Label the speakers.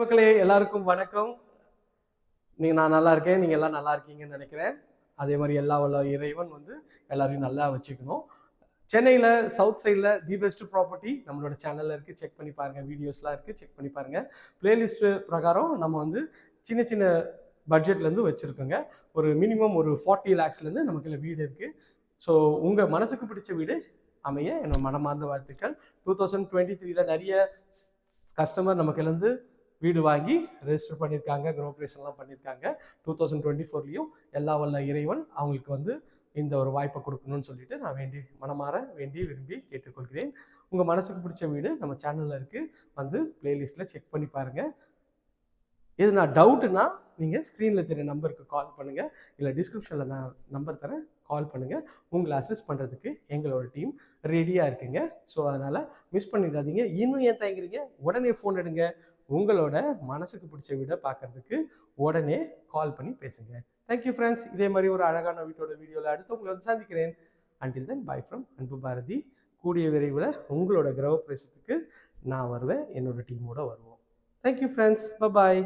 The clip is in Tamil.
Speaker 1: மக்களே எல்லாருக்கும் வணக்கம். நீங்கள் நான் நல்லா இருக்கேன் நீங்கள் எல்லாம் நல்லா இருக்கீங்கன்னு நினைக்கிறேன். அதே மாதிரி எல்லா வல்ல இறைவன் வந்து எல்லாரையும் நல்லா வச்சுக்கணும். சென்னையில் சவுத் சைடில் தி பெஸ்ட் ப்ராப்பர்ட்டி நம்மளோட சேனலில் இருக்குது செக் பண்ணி பாருங்கள் வீடியோஸ்லாம் இருக்குது செக் பண்ணி பாருங்கள் பிளேலிஸ்ட்டு பிரகாரம் நம்ம வந்து சின்ன சின்ன பட்ஜெட்லேருந்து வச்சுருக்கோங்க. ஒரு மினிமம் ஒரு ஃபார்ட்டி லேக்ஸ்லேருந்து நமக்குள்ள வீடு இருக்குது ஸோ உங்கள் மனசுக்கு பிடிச்ச வீடு அமைய என்னோட மனமார்ந்த வாழ்த்துக்கள். டூ தௌசண்ட் டுவெண்ட்டி த்ரீல நிறைய கஸ்டமர் நமக்குலேருந்து வீடு வாங்கி ரெஜிஸ்டர் பண்ணியிருக்காங்க க்ரோப்ரேஷன்லாம் பண்ணியிருக்காங்க டூ தௌசண்ட் டுவெண்ட்டி ஃபோர்லேயும் எல்லா வல்ல இறைவன் அவங்களுக்கு வந்து இந்த ஒரு வாய்ப்பை கொடுக்கணும்னு சொல்லிட்டு நான் வேண்டி மனமாற வேண்டி விரும்பி கேட்டுக்கொள்கிறேன். உங்கள் மனசுக்கு பிடிச்ச வீடு நம்ம சேனலில் இருக்குது வந்து பிளேலிஸ்ட்டில் செக் பண்ணி பாருங்கள் இது நான் டவுட்டுன்னா நீங்கள் ஸ்க்ரீனில் தெரிய நம்பருக்கு கால் பண்ணுங்கள் இல்லை டிஸ்கிரிப்ஷனில் நான் நம்பர் தரேன். கால் பண்ணுங்கள் உங்களை அசிஸ்ட் பண்ணுறதுக்கு எங்களோட டீம் ரெடியாக இருக்குங்க. ஸோ அதனால் மிஸ் பண்ணிடாதீங்க. இன்னும் ஏன் தயங்குறீங்க? உடனே ஃபோன் எடுங்க. உங்களோட மனசுக்கு பிடிச்ச வீடை பார்க்கறதுக்கு உடனே கால் பண்ணி பேசுங்க. தேங்க்யூ ஃப்ரெண்ட்ஸ் இதே மாதிரி ஒரு அழகான வீட்டோட வீடியோவில் அடுத்து உங்களை வந்து சந்திக்கிறேன். அண்டில் தென் பை ஃப்ரம் அன்பு பாரதி. கூடிய விரைவில் உங்களோட கிரக நான் வருவேன். என்னோட டீமோட வருவோம். Thank you friends bye